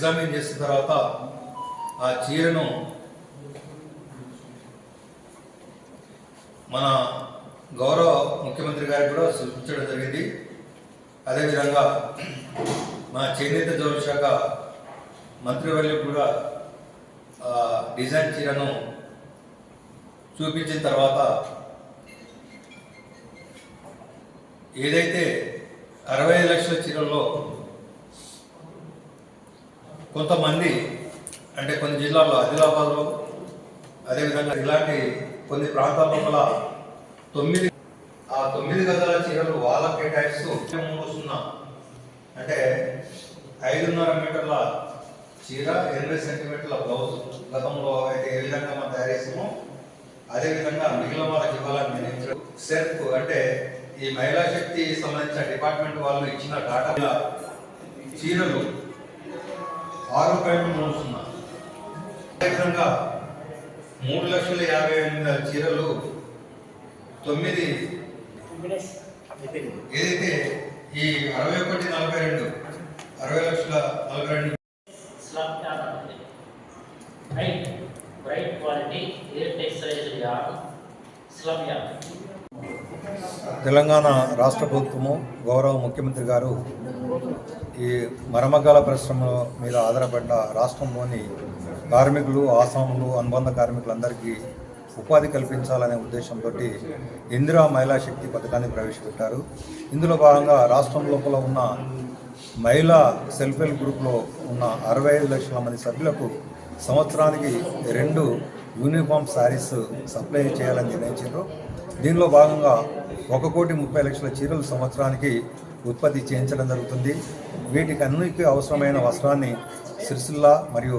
Examine చేసిన తర్వాత ఆ చీరను మన గౌరవ ముఖ్యమంత్రి గారికి కూడా సూచించడం జరిగింది. అదేవిధంగా మన చేనేత జౌళి శాఖ మంత్రివర్యులకు కూడా డిజైన్ చీరను చూపించిన తర్వాత ఏదైతే అరవై లక్షల చీరల్లో కొంతమంది అంటే కొన్ని జిల్లాల్లో ఆదిలాబాద్లో అదేవిధంగా ఇలాంటి కొన్ని ప్రాంతాల లోపల తొమ్మిది ఆ తొమ్మిది గజాల చీరలు వాళ్ళ కేటాయిస్తూ మూడు సున్నా అంటే ఐదున్నర మీటర్ల చీర ఎనభై సెంటీమీటర్ల బ్లౌజ్ గతంలో అయితే ఏ విధంగా మనం తయారు చేసామో అదేవిధంగా మిగిలిన వాళ్ళకి ఇవ్వాలని నిర్ణయించారు సెల్ఫ్ అంటే ఈ మహిళా శక్తి సంబంధించిన డిపార్ట్మెంట్ వాళ్ళు ఇచ్చిన డాటా చీరలు ఆరు పాయింట్ మూడు అదేవిధంగా మూడు లక్షల యాభై ఎనిమిది చీరలు తొమ్మిది ఏదైతే ఈ అరవై ఒకటి నలభై రెండు అరవై లక్షల నలభై రెండు slum bright quality air textiles yarn slum yarn Telangana రాష్ట్ర ప్రభుత్వము గౌరవ ముఖ్యమంత్రి గారు ఈ మరమగ్గాల పరిశ్రమ మీద ఆధారపడ్డ రాష్ట్రంలోని కార్మికులు ఆసాములు అనుబంధ కార్మికులందరికీ ఉపాధి కల్పించాలనే ఉద్దేశంతో ఇందిరా మహిళా శక్తి పథకాన్ని ప్రవేశపెట్టారు. ఇందులో భాగంగా రాష్ట్రం లోపల ఉన్న మహిళా సెల్ఫ్ హెల్ప్ గ్రూప్లో ఉన్న అరవై ఐదు లక్షల మంది సభ్యులకు సంవత్సరానికి రెండు యూనిఫామ్ శారీస్ సప్లై చేయాలని నిర్ణయించారు. దీనిలో భాగంగా ఒక కోటి ముప్పై లక్షల చీరలు సంవత్సరానికి ఉత్పత్తి చేయించడం జరుగుతుంది. వీటికి అన్నిటికీ అవసరమైన వస్త్రాన్ని సిరిసిల్ల మరియు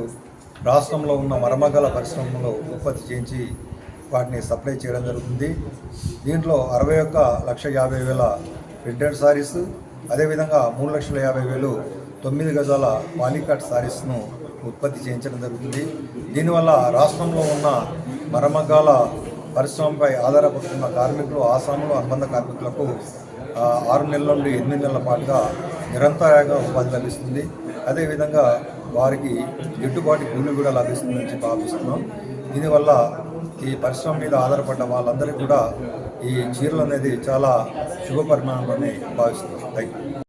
రాష్ట్రంలో ఉన్న మరమగల పరిశ్రమలో ఉత్పత్తి చేయించి వాటిని సప్లై చేయడం జరుగుతుంది. దీంట్లో అరవై ఒక్క లక్ష యాభై వేల ప్రింటెడ్ సారీస్ అదేవిధంగా మూడు లక్షల యాభై వేలు తొమ్మిది గజాల పాలికాట్ సారీస్ను ఉత్పత్తి చేయించడం జరుగుతుంది. దీనివల్ల రాష్ట్రంలో ఉన్న మరమగ్గాల పరిశ్రమపై ఆధారపడుతున్న కార్మికులు ఆసాములు అనుబంధ కార్మికులకు ఆరు నెలల నుండి ఎనిమిది నెలల పాటుగా నిరంతరాయంగా ఉపాధి లభిస్తుంది. అదేవిధంగా వారికి గిట్టుబాటు కూలి కూడా లభిస్తుందని చెప్పి భావిస్తున్నాం. దీనివల్ల ఈ పరిశ్రమ మీద ఆధారపడ్డ వాళ్ళందరికీ కూడా ఈ చీరలు అనేది చాలా శుభ పరిమాణంలోనే భావిస్తున్నాం. Thank you